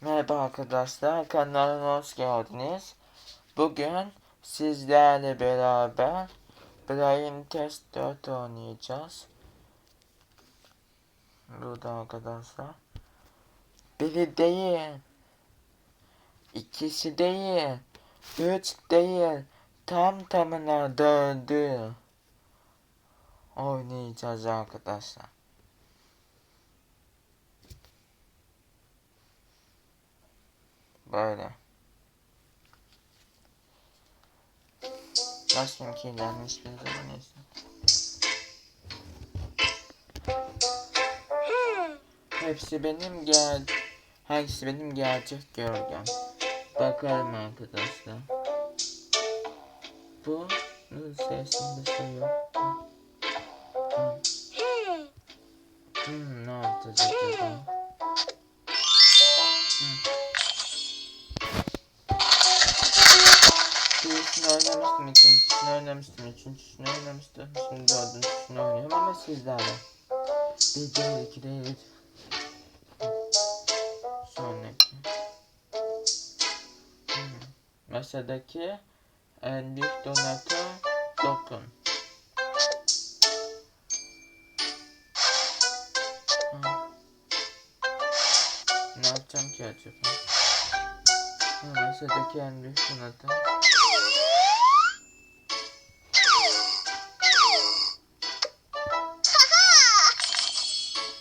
Merhaba arkadaşlar, kanalıma hoş geldiniz. Bugün sizlerle beraber Brain Test 4 oynayacağız. Burada arkadaşlar. Biri değil. ikisi değil. Üç değil. Tam tamına dördü. Oynayacağız arkadaşlar. Böyle. Başım kirlenmiş bir zaman neyse. Hepsi benim gel. Hepsi benim gerçek gölgem. Bakalım arkadaşlar. Bu sesinde şey yok. Hmm. Hmm, ne yapacağız acaba? Birisini oynamıştım, ikincisini oynamıştım, üçüncüsünü oynamıştım, şimdi dördüncüsünü oynuyorum ama sizlerle. Bir değil, iki değil. Sonraki. Hmm. Masadaki en büyük donatör dokun. Ha. Ne yapacağım ki acaba? Ha, masadaki en büyük donatör.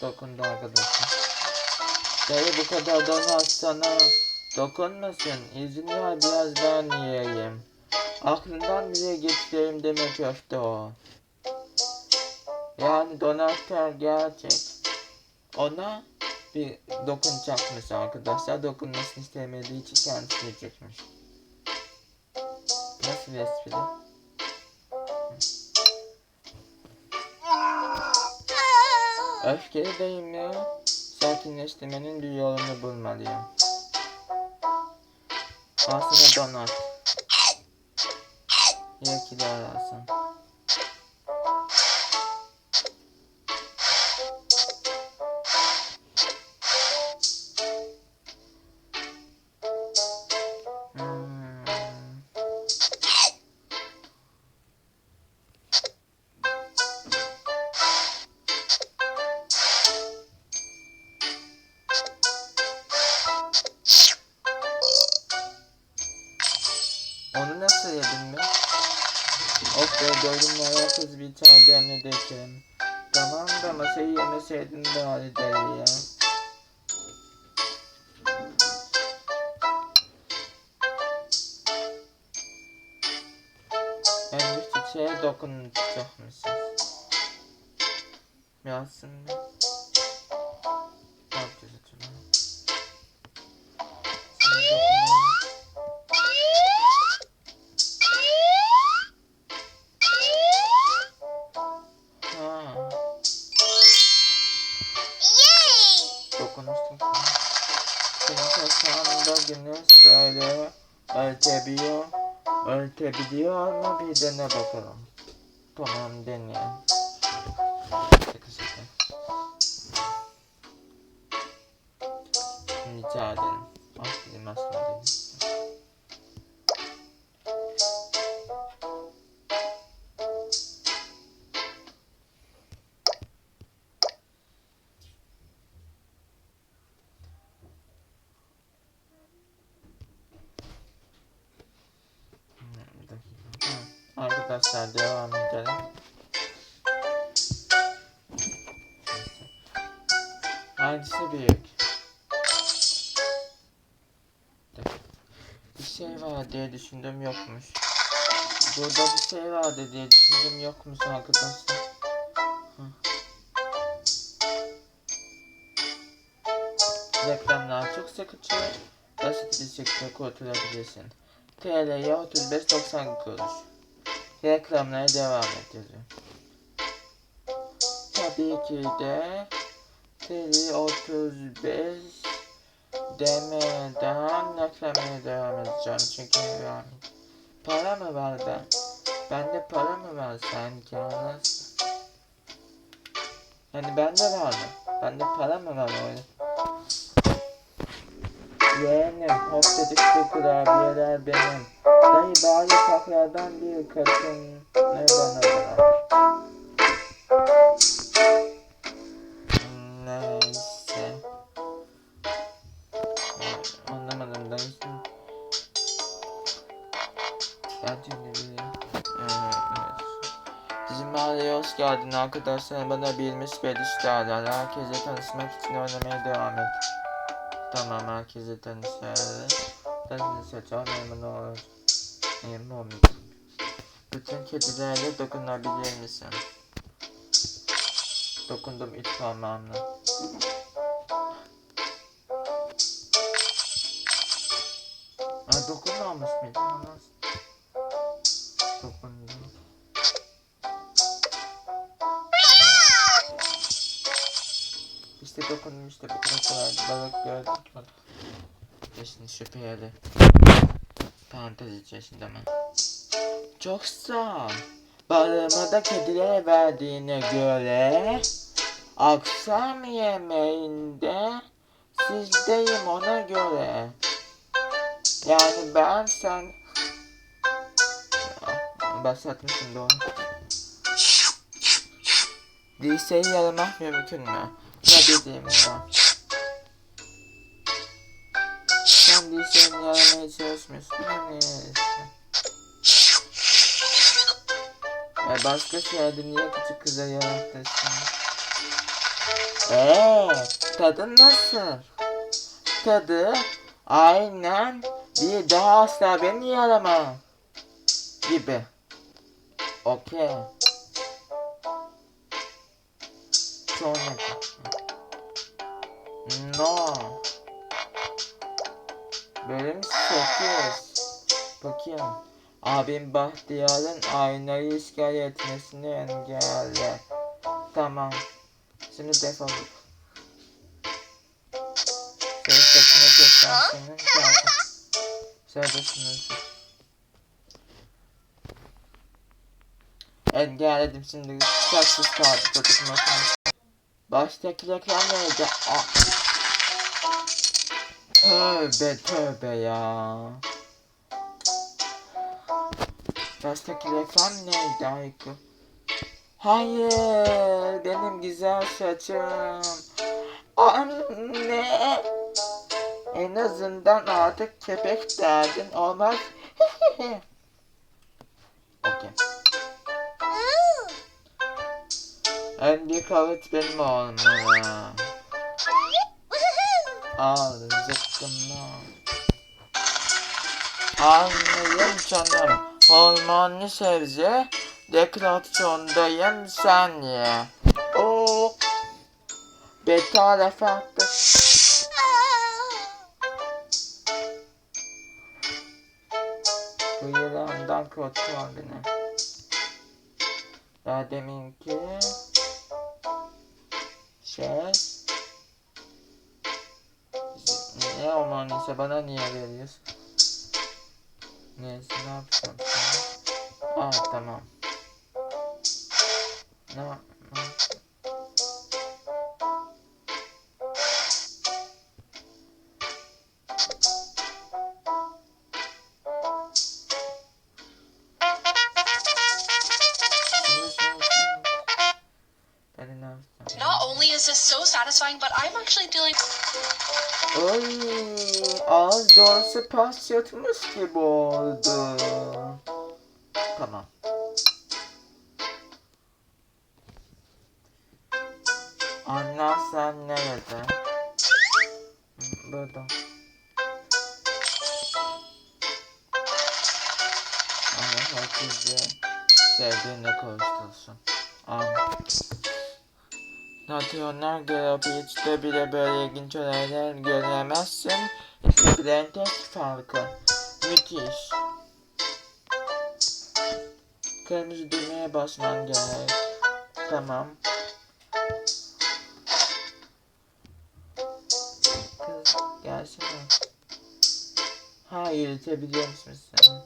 Dokundu arkadaşlar. Dayı bu kadar donat sana dokunmasın. İzin ver biraz ben yiyeyim. Aklından bile geçireyim deme köfte o. Yani donatör gerçek. Ona bir dokunacakmış arkadaşlar. Dokunmasını istemediği için kendisi yiyecekmiş. Nasıl bir espri? Öfkeli deyim ya. Sakinleştirmenin bir yolunu bulmalıyım. Aslında donat. Ya ki de arasın. Ya herkes bir tane demle de içelim. Tamam da masayı yemeseydin hali dayı ya. En büyük çiçeğe dokunacakmışız. Yazsın bir. Ne yapacağız acaba? Sana. Senin kasağında günü söyle ölçebiliyor. Ölçebiliyor mu bir dene bakalım. Tamam deneyelim. Rica ederim. Ah aslında dedim. Arkadaşlar devam edelim. Hangisi büyük? Bir şey var diye düşündüm yokmuş. Burada bir şey vardı diye düşündüm yokmuş arkadaşlar. Reklamlar çok sıkıcı. Basit bir şekilde kurtulabilirsin. TL'ye 35.90 kuruş. Reklamlara devam yazıyor. Tabii ki de TL 35 demeden reklamlara devam edeceğim çünkü yani para mı var ben? Bende para mı var sanki anlasın? Yani bende var mı? Bende para mı var öyle? Yeğenim, hoptadık bu kurabiyeler benim. Dayı bari saklardan bir katın ne bana bırak. Neyse. Anlamadım dayı. Gerçekten bir... Evet. Bizim mahalleye hoş geldin arkadaşlar. Bana bilmiş belişlerler. Herkese tanışmak için oynamaya devam et. Tamam herkese tanışalım. Tanışacağım memnun olur. Memnun olmayacağım. Bütün kedilerle dokunabilir misin? Dokundum üç parmağımla. Aa dokunmamış mıydım? Dokundum işte bu kadar. Balık gördük mü? Yaşını şüpheli. Parantez içerisinde mi? Çok sağ ol. Balığımı da kedilere verdiğine göre akşam yemeğinde sizdeyim ona göre. Yani ben sen Ah, bahsetmişim doğru. Liseyi yaramak mümkün mü? Ne dediğim ya? Sen liseyi yaramaya çalışmıyorsun. Ya başka şeyde niye küçük kıza yarattısın? Eee tadı nasıl? Tadı aynen bir daha asla beni yarama gibi. Okey. Sonra. No. Bölüm 8. Bakayım. Abim Bahtiyar'ın aynayı işgal etmesini engelle. Tamam. Şimdi defol. Senin saçını kesen senin zaten. Serbestin Engelledim şimdi. Saçsız kaldı makinesi. Baştaki reklam neydi? Aa. Tövbe tövbe ya. Baştaki reklam neydi Aykı? Hayır, benim güzel saçım. Anne. En azından artık köpek derdin olmaz. Okey. En büyük havet benim olmalı. Al zıkkımla. Anlayın canım. Hormonlu sebze. Deklarasyondayım sen ye. Oo. Beta refahtı. Bu yılandan kurtul beni. Daha deminki şey ne hormonluysa bana niye veriyorsun? Neyse ne yapacağım şimdi? Aa tamam. Ne ne- Şimdi so satisfying, but I'm actually dealing Ay, ağız dolusu pas yutmuş gibi oldu. Tamam. Anne sen nerede? Burada. Allah herkese sevdiğine kavuştursun. Amin. Natyonlar Grafiç'te bile böyle ilginç olaylar göremezsin. İşte bilen tek farkı. Müthiş. Kırmızı düğmeye basman gerek. Tamam. Kız gelsene. Ha yürütebiliyor musun sen?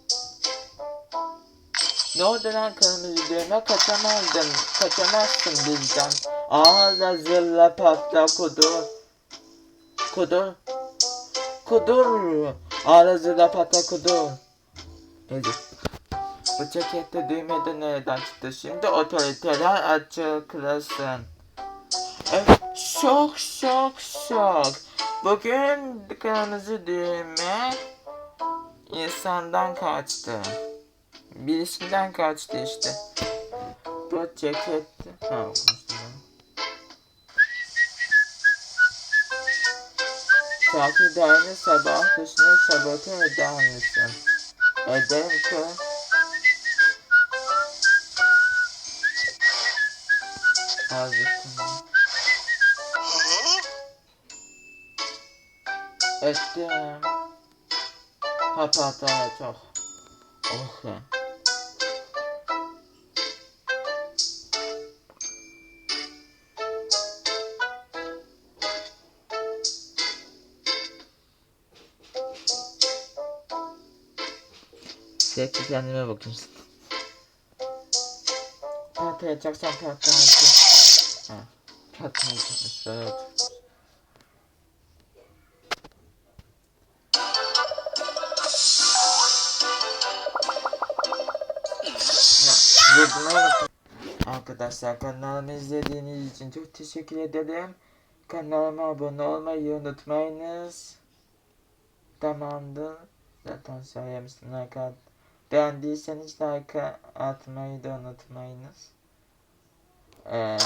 Ne oldu lan kırmızı düğme kaçamazdın. Kaçamazsın bizden. Ağla zırla patla kudur. Kudur. Kudur. Ağzıyla patla kudur. Ezgi. Bu cekette düğmede nereden çıktı? Şimdi otoriteler açıklasın. Evet, şok şok şok. Bugün kırmızı düğme insandan kaçtı. Birisinden kaçtı işte. Bu ceket... Ha ben. Takiplerini sabah dışına sabote eder misin? Ederim ki. Azıcık. Ettim. Papataya çok. Oh Sürekli kendime bakayım. Patlayacaksan patlayacak. Ha. Patlayacakmış. Evet. Ya, vurdum bakın. Arkadaşlar kanalımı izlediğiniz için çok teşekkür ederim. Kanalıma abone olmayı unutmayınız. Tamamdır. Zaten söylemiştim at. Beğendiyseniz like atmayı da unutmayınız. Ee,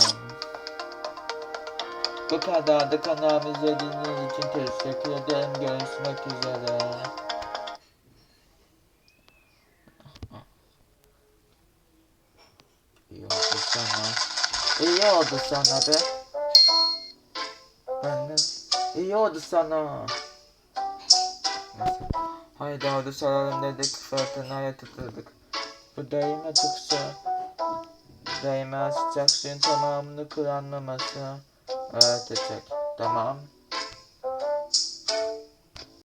bu kadardı kanalımı izlediğiniz için teşekkür ederim. Görüşmek üzere. İyi oldu sana. İyi oldu sana be. Ben de... İyi oldu sana. Neyse. Ordu salalım dedik. Fırtınaya tuturduk. Bu değme çıksa. Değme sıcak suyun tamamını kullanmaması öğretecek. Tamam.